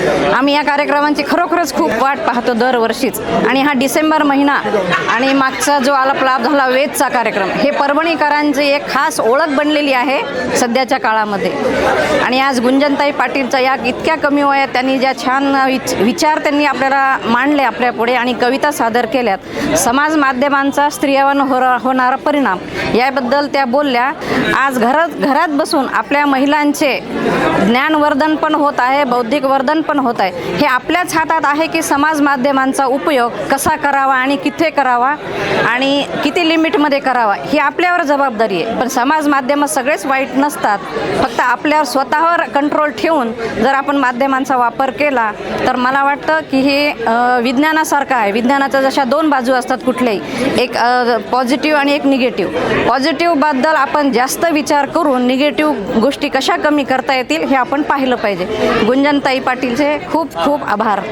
Yeah. आम्ही या कार्यक्रमांची खरोखरच खूप वाट पाहतो दरवर्षीच. आणि हा डिसेंबर महिना आणि मागचा जो आलाप झाला वेदचा कार्यक्रम हे परभणीकरांची एक खास ओळख बनलेली आहे सध्याच्या काळामध्ये. आणि आज गुंजनताई पाटीलचा या इतक्या कमी वयात त्यांनी ज्या छान विच विचार त्यांनी आपल्याला मांडले आपल्या पुढे आणि कविता सादर केल्यात समाज माध्यमांचा स्त्रियावर हो होणारा परिणाम याबद्दल त्या बोलल्या आज घरात घरात बसून आपल्या महिलांचे ज्ञानवर्धन पण होत आहे बौद्धिक वर्धन पण होत आहे. हे आपल्याच हातात आहे की समाज माध्यमांचा उपयोग कसा करावा आणि किथे करावा आणि किती लिमिटमध्ये करावा ही आपल्यावर जबाबदारी आहे. पण समाज माध्यमं सगळेच वाईट नसतात. फक्त आपल्यावर स्वतःवर कंट्रोल ठेवून जर आपण माध्यमांचा वापर केला तर मला वाटतं की हे विज्ञानासारखं आहे. विज्ञानाच्या जशा दोन बाजू असतात कुठल्याही एक पॉझिटिव्ह आणि एक निगेटिव्ह पॉझिटिव्हबद्दल आपण जास्त विचार करून निगेटिव्ह गोष्टी कशा कमी करता येतील हे आपण पाहिलं पाहिजे. गुंजनताई पाटीलचे खूप खूप आभार.